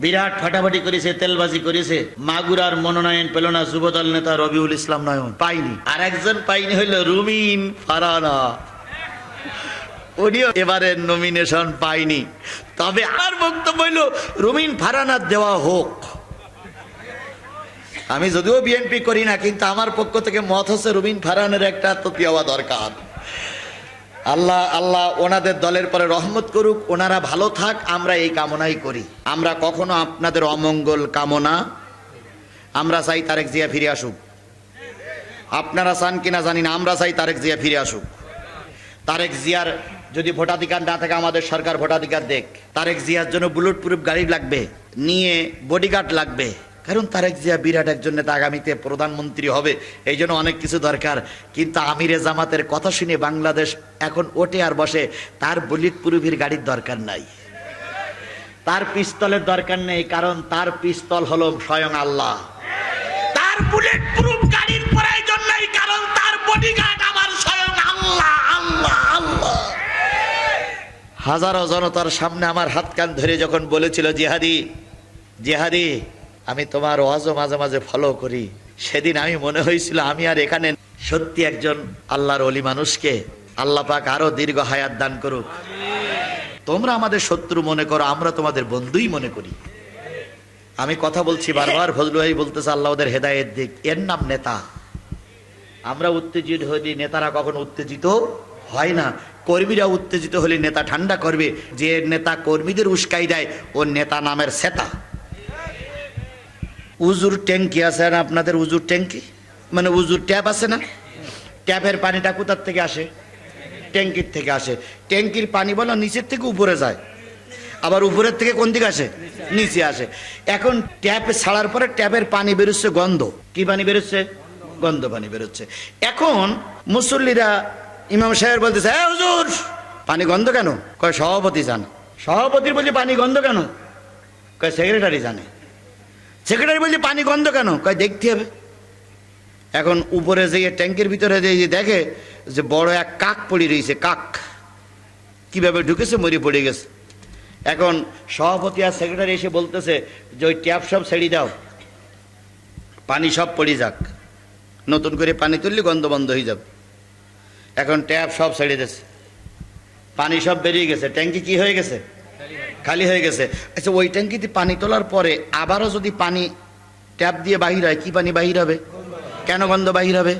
বিরাট ফাটাফাটি করেছে, তেলবাজি করেছে। মাগুরার মনোনয়ন পেল না যুবদল নেতা রবিউল ইসলাম নয়ন। পাইনি। আর একজন পাইনি হইল রুমিন ফারানা। উনিও এবারে নমিনেশন পাইনি। তবে আমার বক্তব্য হইল রুমিন ফারানার দেওয়া হোক। আমি যদিও বিএনপি করি না, কিন্তু আমার পক্ষ থেকে মত হচ্ছে রুবিন ফারানের একটা তো দেওয়া দরকার। আল্লাহ আল্লাহ ওনাদের দলের পরে রহমত করুক, ওনারা ভালো থাক, আমরা এই কামনাই করি। আমরা কখনো আপনাদের অমঙ্গল কামনা, আমরা চাই তারেক জিয়া ফিরে আসুক। আপনারা চান কিনা জানি না, আমরা চাই তারেক জিয়া ফিরে আসুক। তারেক জিয়ার যদি ভোটাধিকার না থাকে, আমাদের সরকার ভোটাধিকার দেখ। তারেক জিয়ার জন্য বুলেট প্রুফ গাড়ি লাগবে, নিয়ে বডিগার্ড লাগবে। কারণ তারেক জিয়া বিরাট একজন নেতা, আগামীতে প্রধানমন্ত্রী হবে, এই জন্য অনেক কিছু দরকার। কিন্তু আমিরে জামাতের কথা শুনে বাংলাদেশ এখন ওঠে আর বসে, তার বুলেট প্রুফের গাড়ির দরকার নাই। তার পিস্তলের দরকার নেই, কারণ তার পিস্তল হলো স্বয়ং আল্লাহ। তার বুলেট প্রুফ গাড়ির প্রয়োজন কারণ তার বডিগার্ড আমার স্বয়ং আল্লাহ আল্লাহ আল্লাহ। হাজারো জনতার সামনে আমার হাত কান ধরে যখন বলেছিল, জিহাদি জিহাদি আমি তোমার ওয়াজও মাঝে মাঝে ফলো করি। সেদিন আমি মনে হয়েছিল আমি আর এখানে সত্যি একজন আল্লাহর অলি মানুষকে আল্লাহ পাক আরও দীর্ঘ হায়াত দান করুক। তোমরা আমাদের শত্রু মনে করো, আমরা তোমাদের বন্ধুই মনে করি। আমি কথা বলছি বারবার, ফজলু ভাই বলতেছে, আল্লাহ ওদের হেদায়েত দিক। এর নাম নেতা। আমরা উত্তেজিত হইলে নেতারা কখনো উত্তেজিত হয় না। কর্মীরা উত্তেজিত হলে নেতা ঠান্ডা করবে। যে নেতা কর্মীদের উস্কাই দেয়, ও নেতা নামের সেতা। উজুর ট্যাঙ্কি আছে না আপনাদের উজুর ট্যাঙ্কি মানে উজুর ট্যাপ আছে না? ট্যাপের পানিটা কোথার থেকে আসে? ট্যাঙ্কির থেকে আসে। ট্যাঙ্কির পানি বলো নিচের থেকে উপরে যায়। আবার উপরের থেকে কোন দিকে আসে? নিচে আসে। এখন ট্যাপ ছাড়ার পরে ট্যাপের পানি বেরোচ্ছে গন্ধ। কি পানি বেরোচ্ছে? গন্ধ পানি বেরোচ্ছে। এখন মুসল্লিরা ইমাম সাহেব বলতেছে হ্যাঁ হুজুর, পানি গন্ধ কেন? কয়, সভাপতি জানে। সভাপতির বলছে, পানি গন্ধ কেন? কয়, সেক্রেটারি জানে। সেক্রেটারি বলছে, পানি গন্ধ কেন? কয়, দেখতে হবে। এখন উপরে যে ট্যাঙ্কের ভিতরে যে দেখে যে বড় এক কাক পড়ে রয়েছে, কাক। কীভাবে ঢুকেছে, মরে পড়ে গেছে। এখন সভাপতি আর সেক্রেটারি এসে বলতেছে যে, ওই ট্যাপ সব ছেড়ে দাও। পানি সব পড়ে যাক। নতুন করে পানি তুললে গন্ধ বন্ধ হয়ে যাবে। এখন ট্যাপ সব ছেড়ে দিয়েছে। পানি সব বেরিয়ে গেছে। ট্যাঙ্কি কি হয়ে গেছে? খালি হয়ে গেছে। আচ্ছা ওই ট্যাঙ্কিতে পানি তোলার পরে আবারও যদি পানি ট্যাপ দিয়ে বাহির হয়, কি পানি বাহির হবে? কেন গন্ধ বাহির হবে?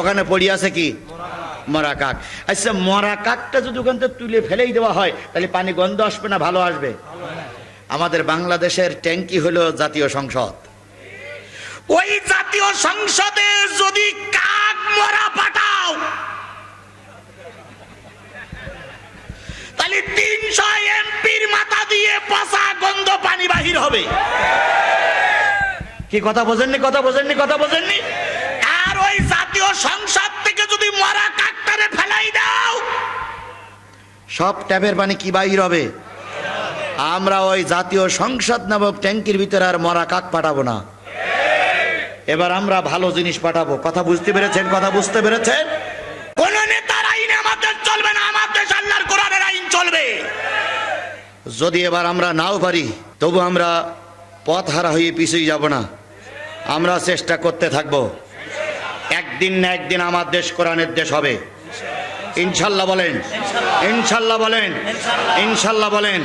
ওখানে পড়ি আছে কি? মরা কাক। আচ্ছা মরা কাকটা যদি ওখান থেকে তুলে ফেলেই দেওয়া হয়, তাহলে পানি গন্ধ আসবে না, ভালো আসবে? আমাদের বাংলাদেশের ট্যাঙ্কি হলো জাতীয় সংসদ। ওই জাতীয় সংসদে যদি কাক মরা পাঠাও তাহলে তিনশো এমপির মাথা দিয়ে পচা গন্ধ পানি বাহির হবে। কি কথা বোঝেননি কথা বোঝেননি কথা বোঝেননি? আর ওই জাতীয় সংসদ থেকে যদি মরা কাকটারে ফেলাই দাও সব ট্যাপের পানি কি বাহির হবে? আমরা ওই জাতীয় সংসদ নামক ট্যাঙ্কির ভিতরে আর মরা কাক পাঠাবো না। এবার আমরা ভালো জিনিস পাঠাবো। কথা বুঝতে পেরেছেন কথা বুঝতে পেরেছেন? কোন নেতার আইনে আমাদের চলবে না আমাদের চলবে যদি এবার আমরা নাও পারি, তবু আমরা পথ হারা হয়ে পিছিয়ে যাব না। আমরা চেষ্টা করতে থাকব। একদিন না একদিন আমার দেশ কোরআনের দেশ হবে। ইনশাল্লাহ বলেন। ইনশাল্লাহ বলেন। ইনশাল্লাহ বলেন।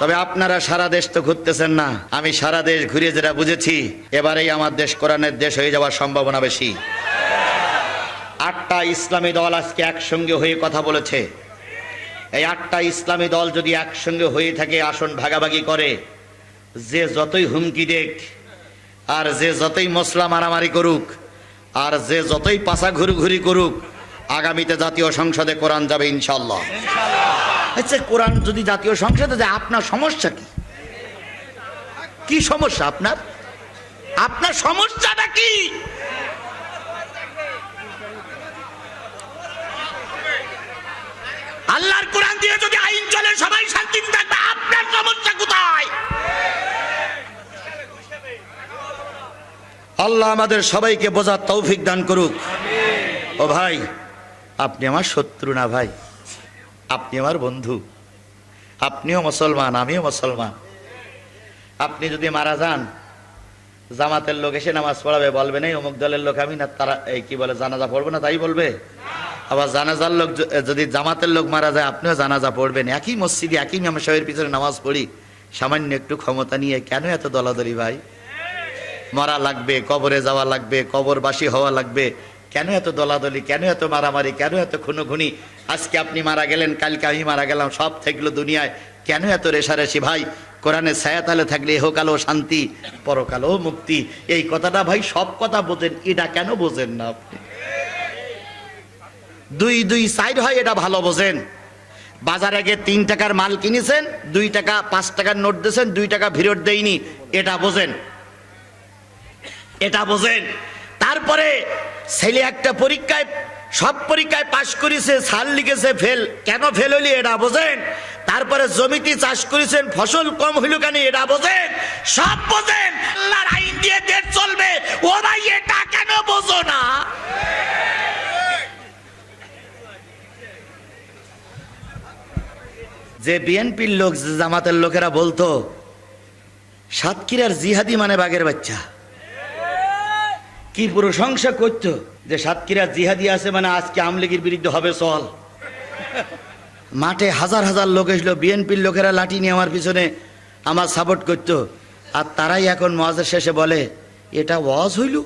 তবে আপনারা সারা দেশ তো ঘুরতেছেন না। আমি সারা দেশ ঘুরে যেটা বুঝেছি, এবারেই আমার দেশ কোরআনের দেশ হয়ে যাওয়ার সম্ভাবনা বেশি। আটটা ইসলামী দল আজকে একসঙ্গে হয়ে কথা বলেছে। এই আটটা ইসলামী দল যদি একসঙ্গে হয়ে থাকে, আসন ভাগাভাগি করে, যে যতই হুমকি দেখ আর যে যতই মশলা মারামারি করুক, আর যে যতই পাশা ঘুরঘুরি করুক, আগামীতে জাতীয় সংসদে কোরআন যাবে ইনশাল্লাহ আচ্ছা কোরআন যদি জাতীয় সংসদে যায়, আপনার সমস্যা কি? কি সমস্যা আপনার? আপনার সমস্যাটা কি? আল্লাহর কোরআন দিয়ে যদি আইন চলে, সবাই শান্তিতে থাকবে। আপনার সমস্যা কোথায়? আল্লাহ আমাদের সবাইকে বোঝার তৌফিক দান করুক। ও ভাই, আপনি আমার শত্রু না ভাই। আপনি আমার বন্ধু। আপনিও মুসলমান, আমিও মুসলমান। আপনি যদি মারা যান, জামাতের লোক এসে নামাজ পড়াবে, বলবে না অমুক দলের লোক আমি না, তারা, এই কি বলে, জানাজা পড়ব না, তাই বলবে? আবার জানাজার লোক যদি জামাতের লোক মারা যায়, আপনিও জানাজা পড়বেন। একই মসজিদে, একই ইমাম সাহেবের পিছনে নামাজ পড়ি। সামান্য একটু ক্ষমতা নিয়ে কেন এত দলাদলি ভাই? মরা লাগবে, কবরে যাওয়া লাগবে, কবরবাসী হওয়া লাগবে। কেন এত দলাদলি, কেন এত মারামারি, কেন এত খুনোখুনি? আজকে আপনি মারা গেলেন, কালকে আমি মারা গেলাম, সব থাকল দুনিয়ায়। কেন এত রেশারেশি ভাই? কোরআনে ছায়াতালে থাকলে ইহকালও শান্তি পরকালও মুক্তি। এই কথাটা ভাই সব কথা বোঝেন, এটা কেন বোঝেন না আপনি? দুই দুই সাইড হয়, এটা ভালো বোঝেন। বাজারে গিয়ে তিন টাকার মাল কিনেছেন, দুই টাকা, পাঁচ টাকার নোট দিয়েছেন, দুই টাকা ফেরত দেয়নি, এটা বোঝেন। এটা বোঝেন। তারপরে ছেলে একটা পরীক্ষায়, সব পরীক্ষায় পাশ করেছে, সাল লিখেছে, ফেল। কেন ফেল হইলি এটা বোঝেন। তারপরে জমিতে চাষ করেছেন, ফসল কম হইল কেন, এটা বোঝেন। সব বোঝেন। আল্লাহর আইন দিয়ে দেশ চলবে ও ভাই এটা কেন বোঝো না যে বিএনপির লোক জামাতের লোকেরা বলতো, সাতক্ষীরার জিহাদি মানে বাঘের বাচ্চা। কি প্রশংসা করতো যে সাতক্ষীরা জিহাদি আছে মানে আজকে আমলিগির বিরুদ্ধে হবে চল। মাঠে হাজার হাজার লোক এসলো, বিএনপির লোকেরা লাঠি নিয়ে আমার পিছনে আমার সাপোর্ট করতো। আর তারাই এখন মহাজের শেষে বলে, এটা ওয়াজ হইল?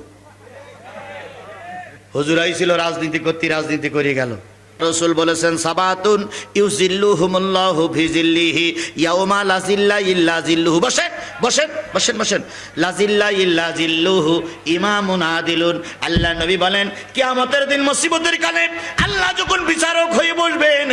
হুজুরাই ছিল রাজনীতি করতে, রাজনীতি করে গেল। রসুল বলেছেন সাবাতুন ইউজিল্লুহুমুল্লাহু ফিজিল্লিহি ইয়াউমা লাজিল্লা ইল্লা জিল্লুহু। বসেন বসেন বসেন বসেন। লাজিল্লা ইল্লা জিল্লুহু ইমামুন আদিলুন। আল্লাহ নবী বলেন, কিয়ামতের দিন মুসিবতের কালে আল্লাহ যখন বিচারক হয়ে বসবেন,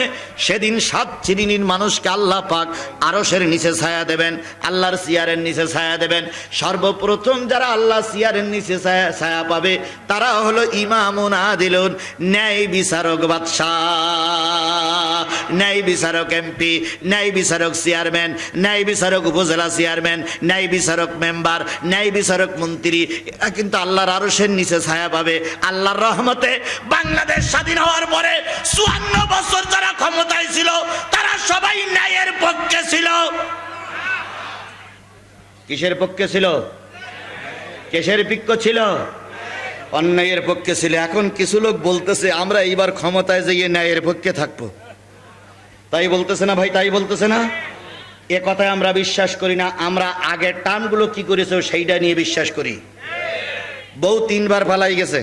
সেদিন সাত শ্রেণির মানুষকে আল্লাহ পাক আরশের নিচে ছায়া দেবেন, আল্লাহর সিয়ারের নিচে ছায়া দেবেন। সর্বপ্রথম যারা আল্লাহ সিয়ারের নিচে ছায়া ছায়া পাবে, তারা হলো ইমামুন আদিলুন, ন্যায় বিচারক বাদশাহ। ন্যায় বিচারক এমপি ন্যায় বিচারক চেয়ারম্যান ন্যায় বিচারক উপজেলা চেয়ারম্যান ন্যায় বিচারক মেম্বার ন্যায় বিচারক মন্ত্রী। কিন্তু আল্লাহর আরশের নিচে ছায়া পাবে। আল্লাহর রহমতে বাংলাদেশ স্বাধীন হওয়ার পরে চুয়ান্ন বছর যারা ক্ষমতায় ছিল, তারা সবাই ন্যায়ের পক্ষে ছিল। কিসের পক্ষে ছিল? কেসের পক্ষ ছিল? অন্যায়ের পক্ষে ছিল। এখন কিছু লোক বলতেছে, আমরা এইবার ক্ষমতায় যাইয়ে ন্যায়ের পক্ষে থাকব। তাই বলতেছে না ভাই, তাই বলতেছে না? এ কথায় আমরা বিশ্বাস করি না, আমরা আগের টানগুলো কি করেছে সেইটা নিয়ে বিশ্বাস করি। বউ তিনবার পালাই গেছে।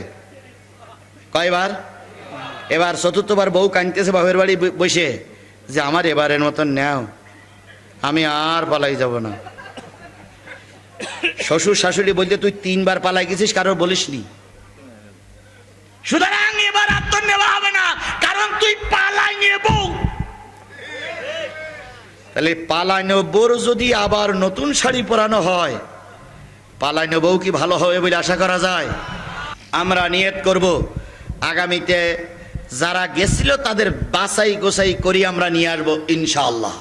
কয়বার? এবার চতুর্থবার বউ কাঁদতেছে বাপের বাড়ি বসে, যে আমার এবারের মতন নেও, আমি আর পালাই যাব না। শ্বশুর শাশুড়ি বলতে, তুই তিনবার পালাই গেছিস, কারোর বলিসনি? সুতরাং এবার আর তোর নেওয়া হবে না, কারণ তুই পালাই নিয়ে বউ। তাহলে পালানো বোর যদি আবার নতুন শাড়ি পরানো হয় পালানো বউ কি ভালো হবে বলে আশা করা যায়? আমরা নিয়ত করব, আগামীতে যারা গেছিল তাদের বাসাই গোসাই করি আমরা নিয়ে আসব ইনশাআল্লাহ।